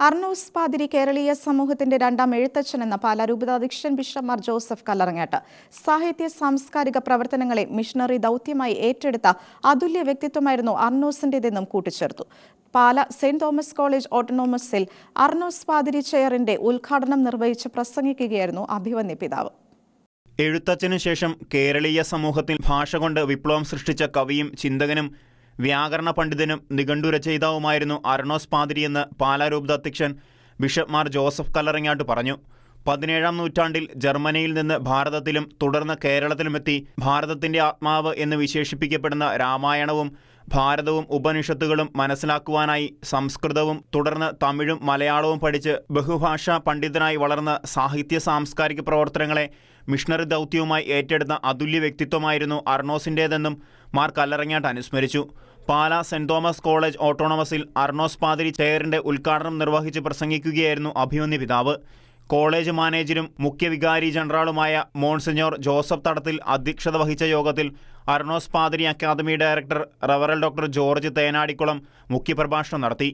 അർണോസ് പാതിരി കേരളീയ സമൂഹത്തിന്റെ രണ്ടാം എഴുത്തച്ഛൻ എന്ന പാലാരൂപതാധ്യക്ഷൻ ബിഷപ്പ് മാർ ജോസഫ് കല്ലറങ്ങാട്ട്. സാഹിത്യ സാംസ്കാരിക പ്രവർത്തനങ്ങളെ മിഷണറി ദൗത്യമായി ഏറ്റെടുത്ത അതുല്യ വ്യക്തിത്വമായിരുന്നു അർണോസിന്റേതെന്നും കൂട്ടിച്ചേർത്തു. പാല സെന്റ് തോമസ് കോളേജ് ഓട്ടോണോമസിൽ അർണോസ് പാതിരി ചെയറിന്റെ ഉദ്ഘാടനം നിർവഹിച്ച് പ്രസംഗിക്കുകയായിരുന്നു അഭിവന്യ പിതാവ്. എഴുത്തച്ഛനു ശേഷം കേരളീയ സമൂഹത്തിൽ ഭാഷ കൊണ്ട് വിപ്ലവം സൃഷ്ടിച്ച കവിയും ചിന്തകനും വ്യാകരണ പണ്ഡിതനും നിഘണ്ടു രചയിതാവുമായിരുന്നു അർണോസ് പാതിരിയെന്ന് പാലാരൂപത അധ്യക്ഷൻ ബിഷപ്പ് മാർ ജോസഫ് കല്ലറങ്ങാട്ട് പറഞ്ഞു. പതിനേഴാം നൂറ്റാണ്ടിൽ ജർമ്മനിയിൽ നിന്ന് ഭാരതത്തിലും തുടർന്ന് കേരളത്തിലുമെത്തി ഭാരതത്തിന്റെ ആത്മാവ് എന്ന് വിശേഷിപ്പിക്കപ്പെടുന്ന രാമായണവും ഭാരതവും ഉപനിഷത്തുകളും മനസ്സിലാക്കുവാനായി സംസ്കൃതവും തുടർന്ന് തമിഴും മലയാളവും പഠിച്ച് ബഹുഭാഷാ പണ്ഡിതനായി വളർന്ന സാഹിത്യ സാംസ്കാരിക പ്രവർത്തനങ്ങളെ മിഷണറി ദൗത്യവുമായി ഏറ്റെടുത്ത അതുല്യ വ്യക്തിത്വമായിരുന്നു അർണോസിന്റേതെന്നും മാർ കല്ലറങ്ങാട്ട് അനുസ്മരിച്ചു. പാലാ സെന്റ് തോമസ് കോളേജ് ഓട്ടോണമസിൽ അർണോസ് പാതിരി ചെയറിന്റെ ഉദ്ഘാടനം നിർവഹിച്ച് പ്രസംഗിക്കുകയായിരുന്നു അഭിമന്യ പിതാവ്. കോളേജ് മാനേജരും മുഖ്യവികാരി ജനറാളുമായ മോൺസിഞ്ഞോർ ജോസഫ് തടത്തിൽ അധ്യക്ഷത വഹിച്ച യോഗത്തിൽ അർണോസ് പാതിരി അക്കാദമി ഡയറക്ടർ റവറൽ ഡോക്ടർ ജോർജ് തേനാടിക്കുളം മുഖ്യപ്രഭാഷണം നടത്തി.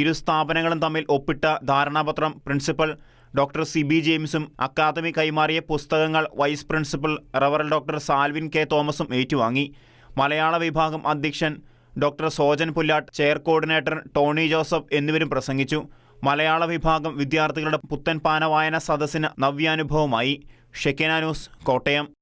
ഇരു സ്ഥാപനങ്ങളും തമ്മിൽ ഒപ്പിട്ട ധാരണാപത്രം പ്രിൻസിപ്പൽ ഡോക്ടർ സി ബി ജെയിംസും അക്കാദമി കൈമാറിയ പുസ്തകങ്ങൾ വൈസ് പ്രിൻസിപ്പൽ റവറൽ ഡോക്ടർ സാൽവിൻ കെ തോമസും ഏറ്റുവാങ്ങി. മലയാള വിഭാഗം അധ്യക്ഷൻ doctor Sojan Pullatt chair coordinator Tony Joseph എന്നിവരും പ്രസംഗിച്ചു. മലയാള വിഭാഗം വിദ്യാർത്ഥികളുടെ പുത്തൻ പാനവായന സദസ്സിന് നവ്യാനുഭവമായി. ഷെക്കന ന്യൂസ് കോട്ടയം.